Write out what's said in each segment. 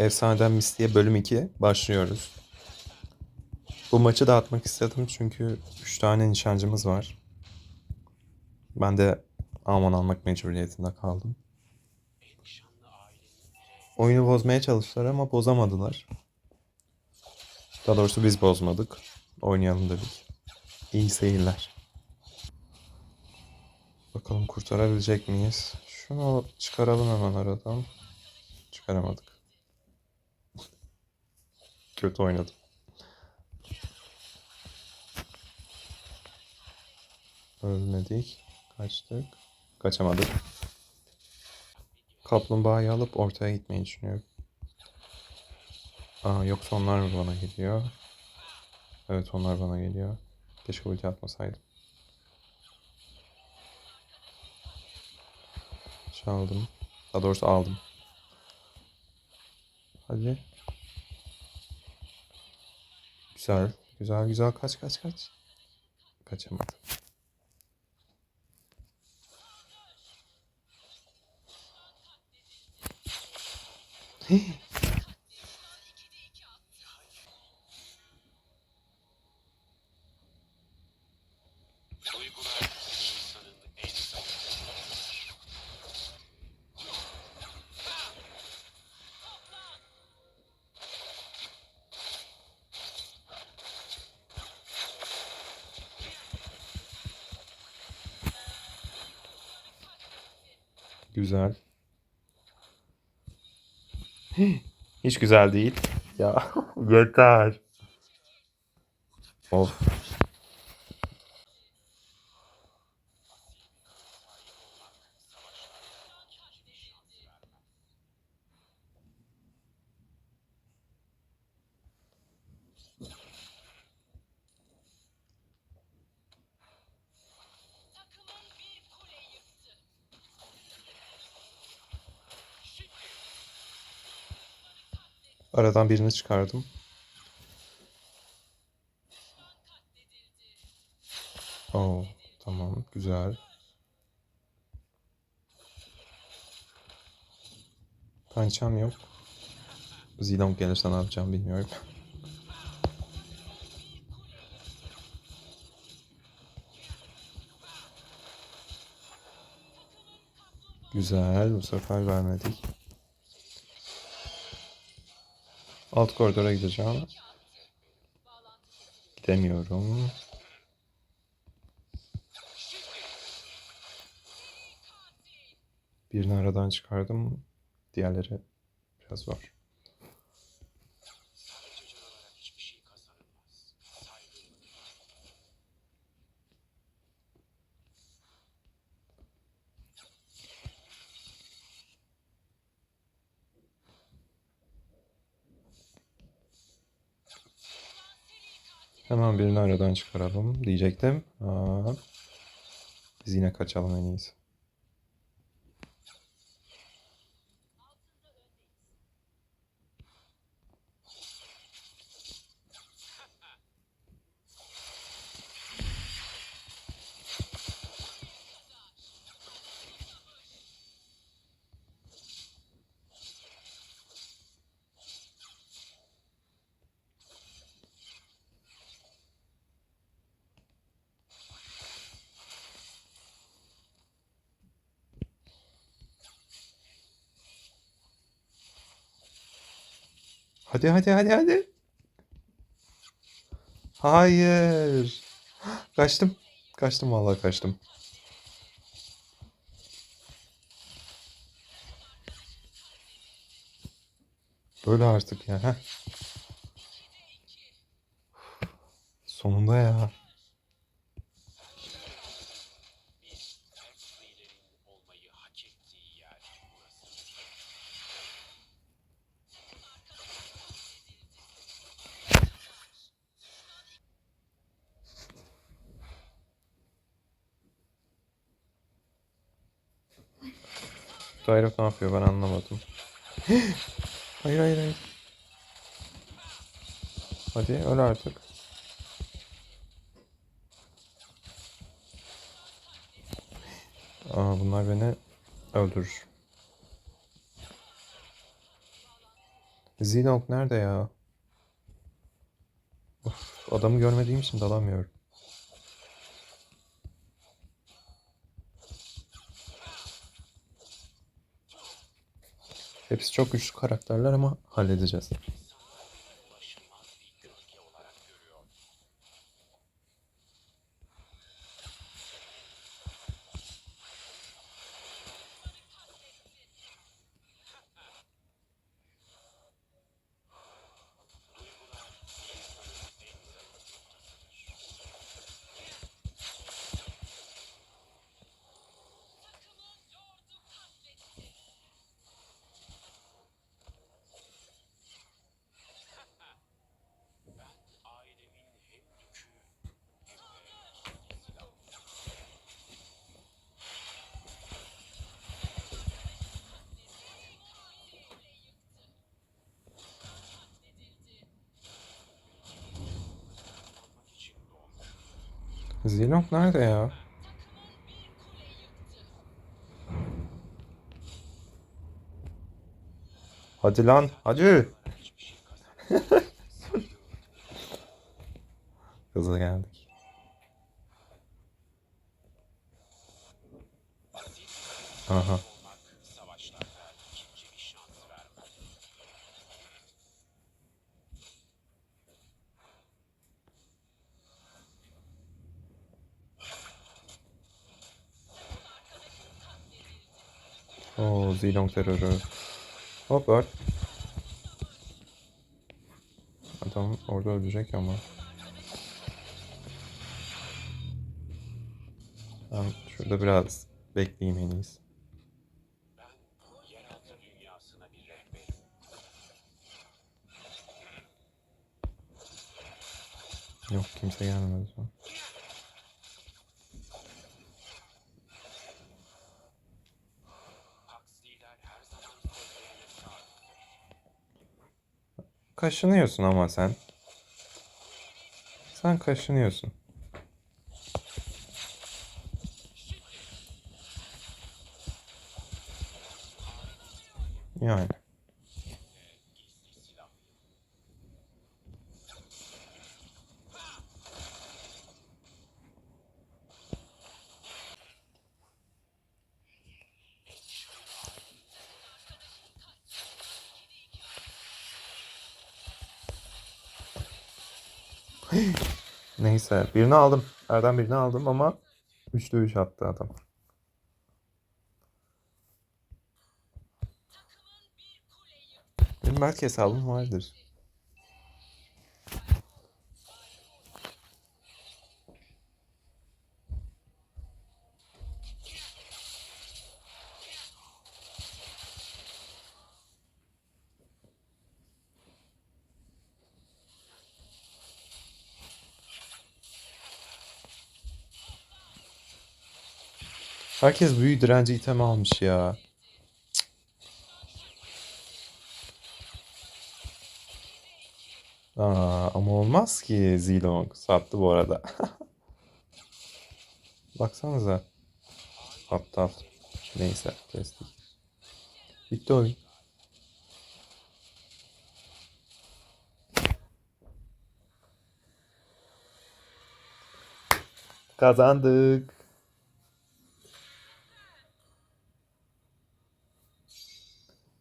Efsaneden Misty'ye bölüm 2 başlıyoruz. Bu maçı da atmak istedim çünkü 3 tane nişancımız var. Ben de Alman almak mecburiyetinde kaldım. Oyunu bozmaya çalıştılar ama bozamadılar. Daha doğrusu biz bozmadık. Oynayalım dedik. İyi seyirler. Bakalım kurtarabilecek miyiz? Şunu çıkaralım hemen aradan. Çıkaramadık. Kötü oynadım. Ölmedik. Kaçtık. Kaçamadık. Kaplumbağayı alıp ortaya gitmeyi düşünüyorum. Aa, yoksa onlar mı bana geliyor? Evet onlar bana geliyor. Keşke ulti atmasaydım. Çaldım. Daha doğrusu aldım. Hadi. Güzel. Güzel güzel. Kaç kaç kaç. Kaçamadım. Güzel. Hiç güzel değil. Ya yeter. Of. Aradan birini çıkardım. Oo, tamam, güzel. Pençem yok. Zilong gelirse ne yapacağım bilmiyorum. Güzel, bu sefer vermedik. Alt koridora gideceğim. Gidemiyorum. Birini aradan çıkardım. Diğerleri biraz zor. Hemen birini aradan çıkaralım diyecektim. Aa, biz yine kaçalım en iyisi. Hadi hadi hadi hadi. Hayır. Kaçtım. Kaçtım vallahi kaçtım. Böyle artık ya. Heh. Sonunda ya. Dairot ne yapıyor ben anlamadım. hayır hayır hayır. Hadi öl artık. Aa, bunlar beni öldürür. Zinok nerede ya? Of, adamı görmediğim için dalamıyorum. Hepsi çok güçlü karakterler ama halledeceğiz. Zinok nerede ya? Hadi lan, hadi. Hızlı geldik. Aha. Oo, Zilong terörü. Hop öl. Adam orada ölecek ama. Ben şurada biraz bekleyeyim en. Yok kimse gelmedi şu an. Kaşınıyorsun ama sen. Sen kaşınıyorsun. Yani. Neyse birini aldım. Nereden birini aldım ama 3'te 3 attı adam. Benim belki hesabım vardır. Herkes büyü direnci item almış ya. Aa, ama olmaz ki Zilong. Sattı bu arada. Baksanıza. Aptal. Neyse kestik. Bitti oyun. Kazandık.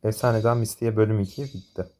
Efsaneden Misty'ye bölüm 2 bitti.